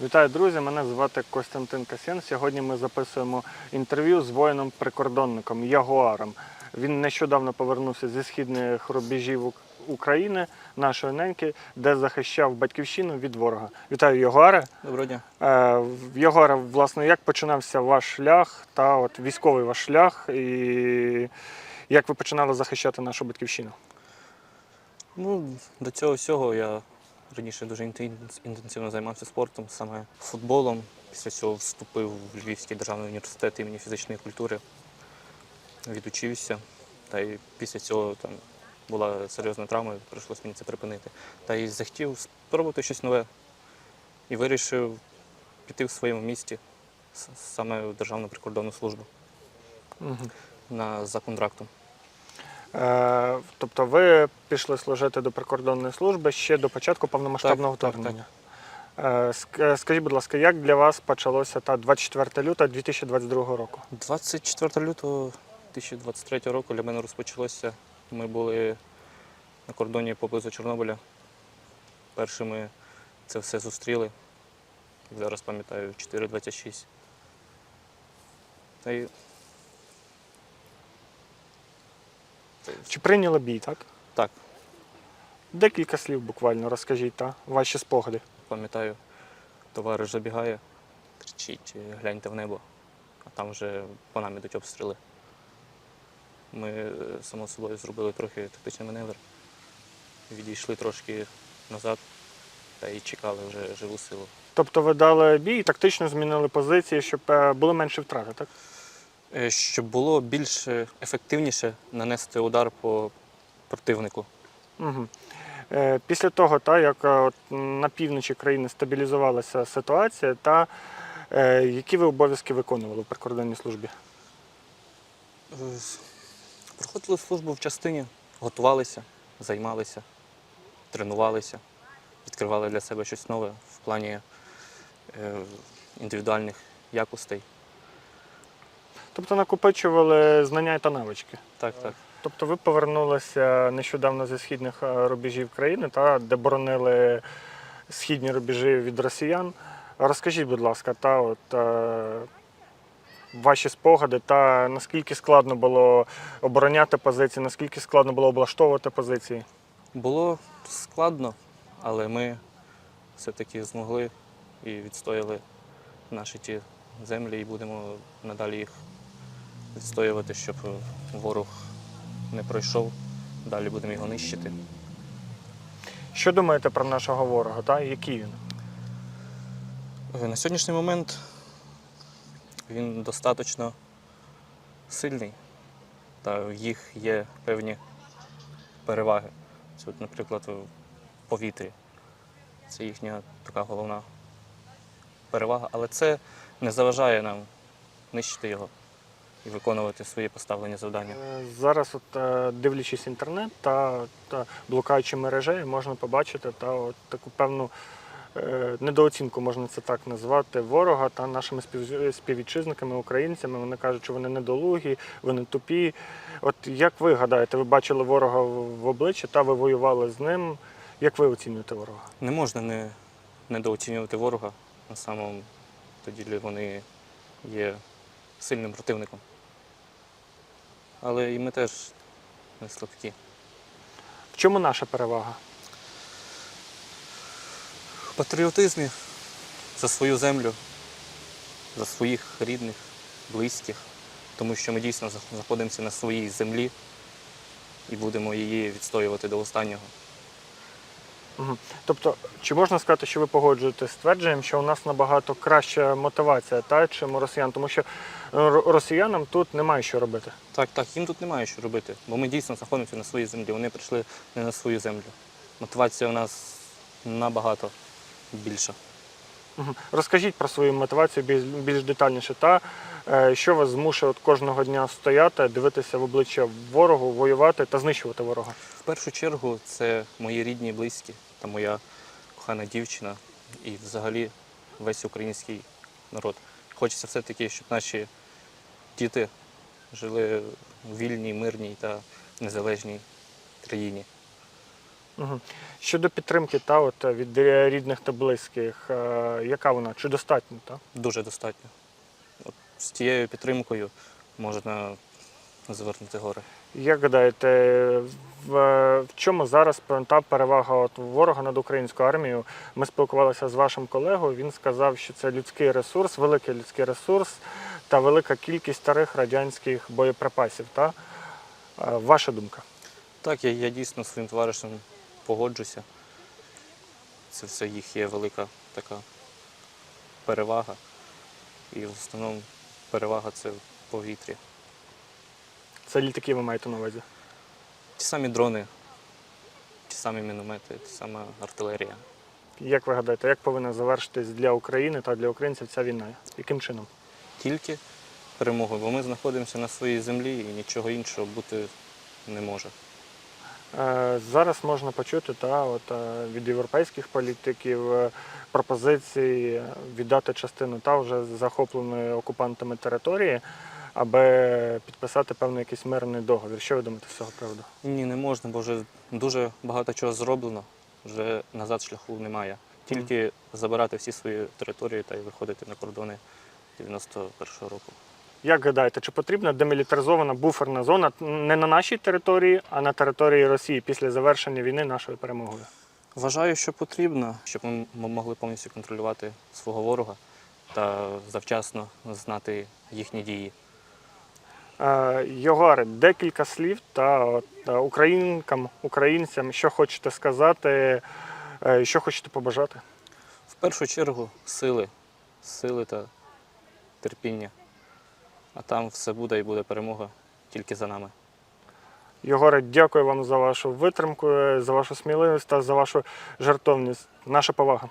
Вітаю, друзі! Мене звати Костянтин Касьян. Сьогодні ми записуємо інтерв'ю з воїном-прикордонником Ягуаром. Він нещодавно повернувся зі східних рубежів України, нашої неньки, де захищав батьківщину від ворога. Вітаю, Ягуаре! Доброго дня. Е, Ягуаре, власне, як починався ваш шлях та от військовий ваш шлях, і як ви починали захищати нашу батьківщину? Ну, до цього всього я раніше дуже інтенсивно займався спортом, саме футболом. Після цього вступив в Львівський державний університет імені фізичної культури, відучився. Та й після цього там була серйозна травма, прийшлося мені це припинити. Та й захотів спробувати щось нове і вирішив піти в своєму місті, саме в Державну прикордонну службу Мгм. на за контрактом. Е, тобто ви пішли служити до прикордонної служби ще до початку повномасштабного Так, так, вторгнення. Е, е, Скажіть, будь ласка, як для вас почалося та 24 лютого 2022 року? 24 лютого 2023 року для мене розпочалося. Ми були на кордоні поблизу Чорнобиля. Першими це все зустріли. Зараз пам'ятаю, 4.26. Та й... Та й Чи прийняли бій, так? Так, Декілька слів буквально розкажіть, та ваші спогади. пам'ятаю, товариш забігає, кричить, гляньте в небо, а там вже по нам ідуть обстріли. Ми, е, само собою, зробили трохи тактичний маневр, відійшли трошки назад та й чекали вже живу силу. Тобто ви дали бій і тактично змінили позиції, щоб е, були менші втрати, так? Е, Щоб було більш ефективніше нанести удар по противнику. Угу. Після того, та, як е, от, на півночі країни стабілізувалася ситуація, та е, які ви обов'язки виконували в прикордонній службі? Проходили службу в частині, готувалися, займалися, тренувалися, відкривали для себе щось нове в плані е, індивідуальних якостей. Тобто накопичували знання та навички. Так, так. Тобто ви повернулися нещодавно зі східних е, рубежів країни, та, де боронили східні рубежі від росіян. Розкажіть, будь ласка, та, от, е, ваші спогади та наскільки складно було обороняти позиції, наскільки складно було облаштовувати позиції? Було складно, але ми все-таки змогли і відстояли наші ті землі і будемо надалі їх відстоювати, щоб ворог не пройшов. Далі будемо його нищити. Що думаєте про нашого ворога? Та? Який він? Е, На сьогоднішній момент він достатньо сильний, та в їх є певні переваги. Це, от, наприклад, в повітрі. Це їхня така головна перевага, але це не заважає нам нищити його і виконувати свої поставлені завдання. Е, Зараз, от, е, дивлячись інтернет та, та блукаючи мережею, можна побачити та, от, таку певну е, недооцінку, можна це так назвати, ворога та нашими співвітчизниками, українцями. Вони кажуть, що вони недолугі, вони тупі. От як ви гадаєте, ви бачили ворога в в обличчя та ви воювали з ним? Як ви оцінюєте ворога? Не можна не, недооцінювати ворога. На самому тоді вони є сильним противником. Але і ми теж не слабкі. В чому наша перевага? В патріотизмі за свою землю, за своїх рідних, близьких, тому що ми дійсно знаходимося на своїй землі і будемо її відстоювати до останнього. Мгм. Тобто, чи можна сказати, що ви погоджуєтесь з твердженням, що у нас набагато краща мотивація, та, чим у росіян, тому що е, ро- росіянам тут немає що робити. Так, так, їм тут немає що робити, бо ми дійсно знаходимося на своїй землі. Вони прийшли не на свою землю. Мотивація у нас набагато більша. Мгм. Розкажіть про свою мотивацію більш, більш детальніше, та е, що вас змушує от кожного дня стояти, дивитися в обличчя ворогу, воювати та знищувати ворога. В першу чергу це мої рідні і близькі та моя кохана дівчина і взагалі весь український народ. Хочеться все-таки, щоб наші діти жили в вільній, мирній та незалежній країні. Угу. Щодо підтримки та, от, від рідних та близьких, е, яка вона? Чи достатньо? Та? Дуже достатньо. От з тією підтримкою можна звернути гори. Як гадаєте, в, в чому зараз та перевага от ворога над українською армією? Ми спілкувалися з вашим колегою. Він сказав, що це людський ресурс, великий людський ресурс та велика кількість старих радянських боєприпасів. Та? Е, Ваша думка? Так, я, я дійсно своїм товаришем погоджуся. Це все їх є велика така перевага. І в основному перевага це в повітрі. Це літаки ви маєте на увазі? Ті самі дрони, ті самі міномети, ті сама артилерія. Як ви гадаєте, як повинна завершитись для України та для українців ця війна? Яким чином? Тільки перемогою, бо ми знаходимося на своїй землі і нічого іншого бути не може. Е, Зараз можна почути та, от, е, від європейських політиків е, пропозиції віддати частину та вже захопленої окупантами території, аби підписати певний якийсь мирний договір. Що ви думаєте з цього приводу? Ні, не можна, бо вже дуже багато чого зроблено, вже назад шляху немає. Тільки забирати всі свої території та й виходити на кордони 91-го року. Як гадаєте, чи потрібна демілітаризована буферна зона не на нашій території, а на території Росії після завершення війни нашою перемогою? Вважаю, що потрібно, щоб ми м- могли повністю контролювати свого ворога та завчасно знати їхні дії. Е, Єгоре, декілька слів та е, українкам, українцям, що хочете сказати, е, що хочете побажати. В першу чергу сили, сили та терпіння. А там все буде і буде перемога тільки за нами. Єгоре, дякую вам за вашу витримку, за вашу сміливість та за вашу жертовність. Наша повага.